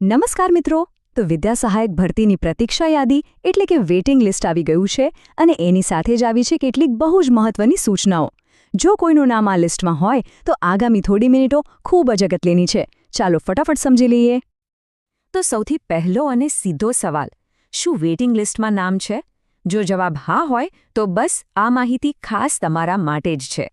નમસ્કાર મિત્રો. તો વિદ્યા સહાયક ભરતીની પ્રતીક્ષા યાદી એટલે કે વેઇટિંગ લિસ્ટ આવી ગયું છે અને એની સાથે જ આવી છે કેટલીક બહુ જ મહત્વની સૂચનાઓ. જો કોઈનું નામ આ લિસ્ટમાં હોય, તો આગામી થોડી મિનિટો ખૂબ જ અગત્યની છે. ચાલો ફટાફટ સમજી લઈએ. તો સૌથી પહેલો અને સીધો સવાલ, શું વેઇટિંગ લિસ્ટમાં નામ છે? જો જવાબ હા હોય, તો બસ આ માહિતી ખાસ તમારા માટે જ છે.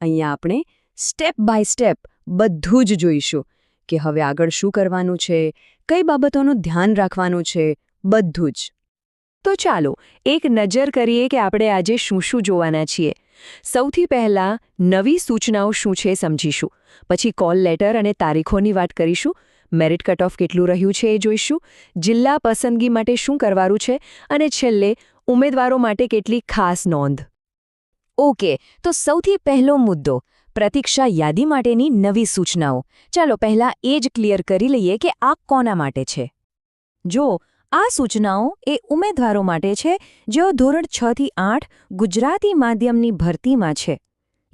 અહીંયા આપણે સ્ટેપ બાય સ્ટેપ બધું જ જોઈશું. કે હવે આગળ શું કરવાનું છે, કઈ બાબતોનું ધ્યાન રાખવાનું છે, બધું જ. તો ચાલો, એક નજર કરીએ કે આપણે આજે શું શું જોવાના છીએ. સૌથી પહેલાં નવી સૂચનાઓ શું છે સમજીશું. પછી કોલ લેટર અને તારીખોની વાત કરીશું. મેરિટ કટ ઓફ કેટલું રહ્યું છે એ જોઈશું. જિલ્લા પસંદગી માટે શું કરવાનું છે અને છેલ્લે ઉમેદવારો માટે કેટલી ખાસ નોંધ. ઓકે, તો સૌથી પહેલો મુદ્દો. પ્રતીક્ષા યાદી માટેની નવી સૂચનાઓ. ચાલો પહેલા એ જ ક્લિયર કરી લઈએ કે આ કોના માટે છે. જો આ સૂચનાઓ એ ઉમેદવારો માટે છે, જેઓ ધોરણ છ થી આઠ ગુજરાતી માધ્યમની ભરતીમાં છે.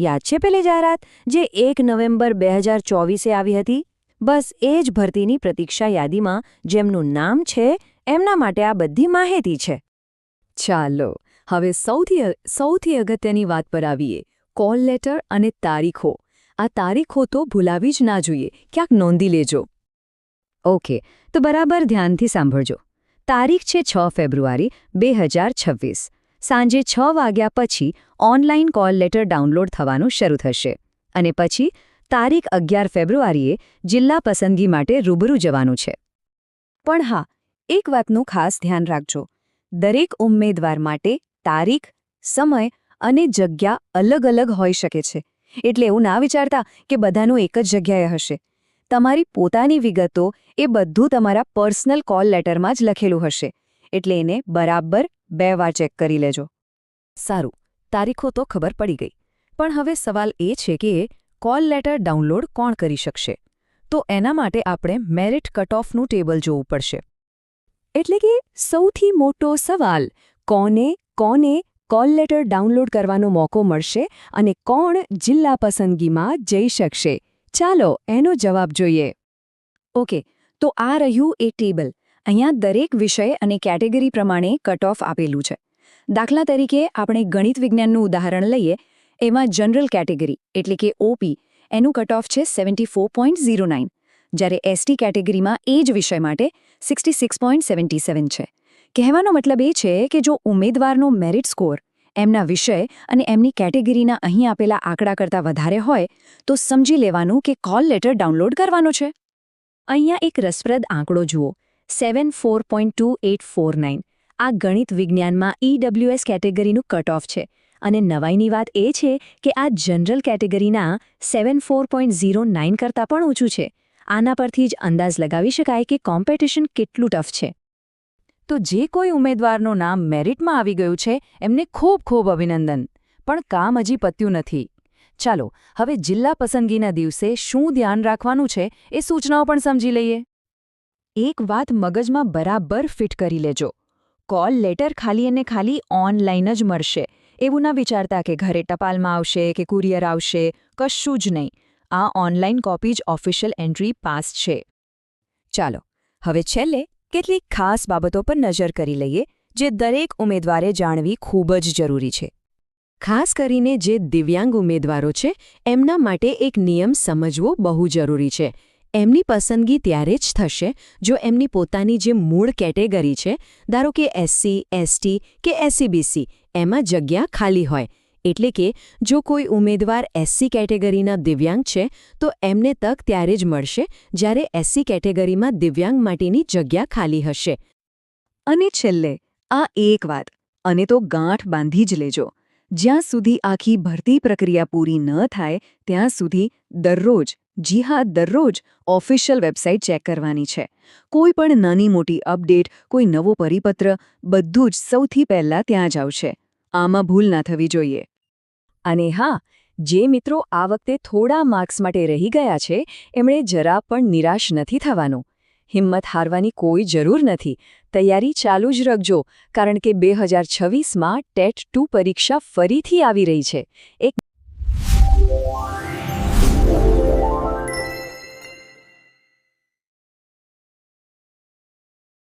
યાદ છે પેલી જાહેરાત? જે એક નવેમ્બર બે હજાર ચોવીસે આવી હતી? બસ એ જ ભરતીની પ્રતીક્ષા યાદીમાં જેમનું નામ છે, એમના માટે આ બધી માહિતી છે. ચાલો, હવે સૌથી સૌથી અગત્યની વાત પર આવીએ. કોલ લેટર અને તારીખો. આ તારીખો તો ભૂલાવી જ ના જોઈએ. ક્યાંક નોંધી લેજો. ઓકે, તો બરાબર ધ્યાનથી સાંભળજો. તારીખ છે છ ફેબ્રુઆરી બે હજાર છવ્વીસ. સાંજે છ વાગ્યા પછી ઓનલાઈન કોલ લેટર ડાઉનલોડ થવાનું શરૂ થશે. અને પછી તારીખ અગિયાર ફેબ્રુઆરીએ જિલ્લા પસંદગી માટે રૂબરૂ જવાનું છે. પણ હા, એક વાતનું ખાસ ધ્યાન રાખજો. દરેક ઉમેદવાર માટે તારીખ, સમય અને જગ્યા અલગ અલગ હોઈ શકે છે. એટલે એવું ના વિચારતા કે બધાનું એક જ જગ્યાએ હશે. તમારી પોતાની વિગતો એ બધું તમારા પર્સનલ કોલ લેટરમાં જ લખેલું હશે. એટલે એને બરાબર બે વાર ચેક કરી લેજો. સારું, તારીખો તો ખબર પડી ગઈ. પણ હવે સવાલ એ છે કે કોલ લેટર ડાઉનલોડ કોણ કરી શકશે? તો એના માટે આપણે મેરિટ કટ ઓફનું ટેબલ જોવું પડશે. એટલે કે સૌથી મોટો સવાલ, કોને કોને કોલ લેટર ડાઉનલોડ કરવાનો મોકો મળશે અને કોણ જિલ્લા પસંદગીમાં જઈ શકશે? ચાલો એનો જવાબ જોઈએ. ઓકે, તો આ રહ્યું એ ટેબલ. અહીંયા દરેક વિષય અને કેટેગરી પ્રમાણે કટ ઓફ આપેલું છે. દાખલા તરીકે આપણે ગણિત વિજ્ઞાનનું ઉદાહરણ લઈએ. એમાં જનરલ કેટેગરી, એટલે કે ઓપી એનું કટ ઓફ છે seventy four point zero nine જ્યારે એસટી કેટેગરીમાં એ જ વિષય માટે sixty six point seventy seven છે. કહેવાનો મતલબ એ છે કે જો ઉમેદવારનો મેરિટ સ્કોર એમના વિષય અને એમની કેટેગરીના અહીં આપેલા આંકડા કરતાં વધારે હોય, તો સમજી લેવાનું કે કોલ લેટર ડાઉનલોડ કરવાનો છે. અહીંયા એક રસપ્રદ આંકડો જુઓ. સેવન આ ગણિત વિજ્ઞાનમાં ઈડબ્લ્યુએસ કેટેગરીનું કટ ઓફ છે. અને નવાઈની વાત એ છે કે આ જનરલ કેટેગરીના સેવન કરતાં પણ ઓછું છે. આના પરથી જ અંદાજ લગાવી શકાય કે કોમ્પિટિશન કેટલું ટફ છે. તો જે કોઈ ઉમેદવારનું નામ મેરિટમાં આવી ગયું છે, એમને ખૂબ ખૂબ અભિનંદન. પણ કામ હજી પત્યું નથી. ચાલો, હવે જિલ્લા પસંદગીના દિવસે શું ધ્યાન રાખવાનું છે એ સૂચનાઓ પણ સમજી લઈએ. એક વાત મગજમાં બરાબર ફિટ કરી લેજો. કોલ લેટર ખાલી અને ખાલી ઓનલાઈન જ મળશે. એવું ના વિચારતા કે ઘરે ટપાલમાં આવશે કે કુરિયર આવશે, કશું જ નહીં. આ ઓનલાઈન કોપી જ ઓફિશિયલ એન્ટ્રી પાસ છે. ચાલો, હવે છેલ્લે કેટલીક ખાસ બાબતો પર નજર કરી લઈએ, જે દરેક ઉમેદવારે જાણવી ખૂબ જ જરૂરી છે. ખાસ કરીને જે દિવ્યાંગ ઉમેદવારો છે, એમના માટે એક નિયમ સમજવો બહુ જરૂરી છે. એમની પસંદગી ત્યારે જ થશે, જો એમની પોતાની જે મૂળ કેટેગરી છે, ધારો કે એસસી, એસટી કે એસસીબીસી, એમાં જગ્યા ખાલી હોય. એટલે કે જો કોઈ ઉમેદવાર એસસી કેટેગરીના દિવ્યાંગ છે, તો એમને તક ત્યારે જ મળશે જ્યારે એસસી કેટેગરીમાં દિવ્યાંગ માટેની જગ્યા ખાલી હશે. અને છેલ્લે, આ એક વાત, અને તો ગાંઠ બાંધી જ લેજો. જ્યાં સુધી આખી ભરતી પ્રક્રિયા પૂરી ન થાય, ત્યાં સુધી દરરોજ, જી હા, દરરોજ ઓફિશિયલ વેબસાઇટ ચેક કરવાની છે. કોઈ પણ નાની મોટી અપડેટ, કોઈ નવો પરિપત્ર, બધું જ સૌથી પહેલાં ત્યાં જ આવશે. આમાં ભૂલ ના થવી જોઈએ. અને હા, જે મિત્રો આ વખતે થોડા માર્ક્સ માટે રહી ગયા છે, એમણે જરા પણ નિરાશ નથી થવાનું. હિંમત હારવાની કોઈ જરૂર નથી. તૈયારી ચાલુ જ રાખજો, કારણ કે બે હજાર છવ્વીસમાં ટેટ ટુ પરીક્ષા ફરીથી આવી રહી છે. એક